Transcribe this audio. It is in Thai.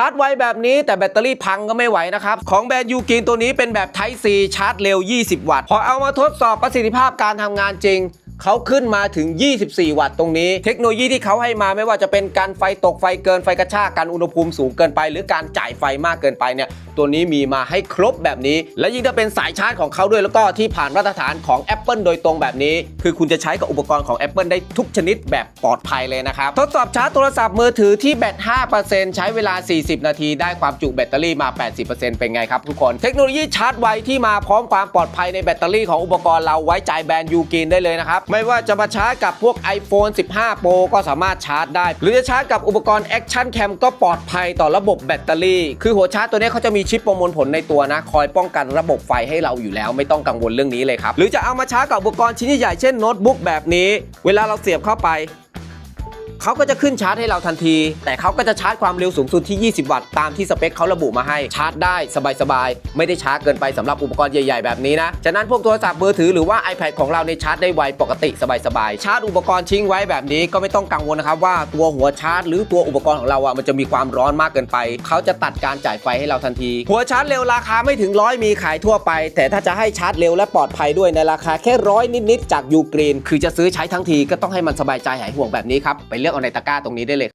ชาร์จไวแบบนี้แต่แบตเตอรี่พังก็ไม่ไหวนะครับ ของแบรนด์ยูกินตัวนี้เป็นแบบ Type C ชาร์จเร็ว 20 วัตต์ พอเอามาทดสอบประสิทธิภาพการทำงานจริง เขาขึ้นมาถึง 24 วัตต์ตรงนี้ เทคโนโลยีที่เขาให้มาไม่ว่าจะเป็นการไฟตกไฟเกินไฟกระชากการอุณหภูมิสูงเกินไป หรือการจ่ายไฟมากเกินไปเนี่ยตัวนี้มีมาให้ครบแบบนี้ และยิ่งถ้าเป็นสายชาร์จของเขาด้วยแล้วก็ที่ผ่านมาตรฐานของ Apple โดยตรงแบบนี้ คือคุณจะใช้กับอุปกรณ์ของ Apple ได้ทุกชนิดแบบปลอดภัยเลยนะครับทดสอบชาร์จโทรศัพท์มือถือที่แบต 5%ใช้เวลา 40 นาทีได้ความจุแบตเตอรี่มา 80%เป็นไงครับทุกคน เทคโนโลยีชาร์จไวที่มาพร้อมความปลอดภัยในแบตเตอรี่ของอุปกรณ์เราไว้ใจแบรนด์ยูกินได้เลยนะครับไม่ว่าจะมาชาร์จกับพวก iPhone 15 Pro ก็สามารถชาร์จได้ หรือจะชาร์จกับอุปกรณ์ Action Cam ก็ปลอดภัยต่อระบบแบตเตอรี่ คือหัวชาร์จตัวนี้เขาจะมีชิปประมวลผลในตัวนะ คอยป้องกันระบบไฟให้เราอยู่แล้ว ไม่ต้องกังวลเรื่องนี้เลยครับ หรือจะเอามาชาร์จกับอุปกรณ์ชิ้นใหญ่ๆเช่นโน้ตบุ๊กแบบนี้ เวลาเราเสียบเข้าไป เขาก็จะขึ้นชาร์จให้เราทันที แต่เขาก็จะชาร์จความเร็วสูงสุดที่ 20 วัตต์ตามที่สเปคเขาระบุมาให้ชาร์จได้สบายๆ ไม่ได้ช้าเกินไปสำหรับอุปกรณ์ใหญ่ๆ แบบนี้นะ ฉะนั้นพวกโทรศัพท์มือถือหรือว่า iPad ของเราในชาร์จได้ไวปกติสบายๆ ชาร์จอุปกรณ์ทิ้งไว้แบบนี้ก็ไม่ต้องกังวลนะครับว่าตัวหัวชาร์จ หรือตัวอุปกรณ์ของเราอะมันจะมีความร้อนมากเกินไป เขาจะตัดการจ่ายไฟให้เราทันที หัวชาร์จเร็วราคาไม่ถึงร้อยมีขายทั่วไป แต่ถ้าจะให้ชาร์จเร็วและปลอดภัยด้วยในราคาแค่ร้อยนิดๆจากยูกรีนคือจะซื้อใช้ทั้งทีก็ต้องให้มันสบายใจหายห่วงแบบนี้ครับไปเลือกเอาในตะกร้าตรงนี้ได้เลย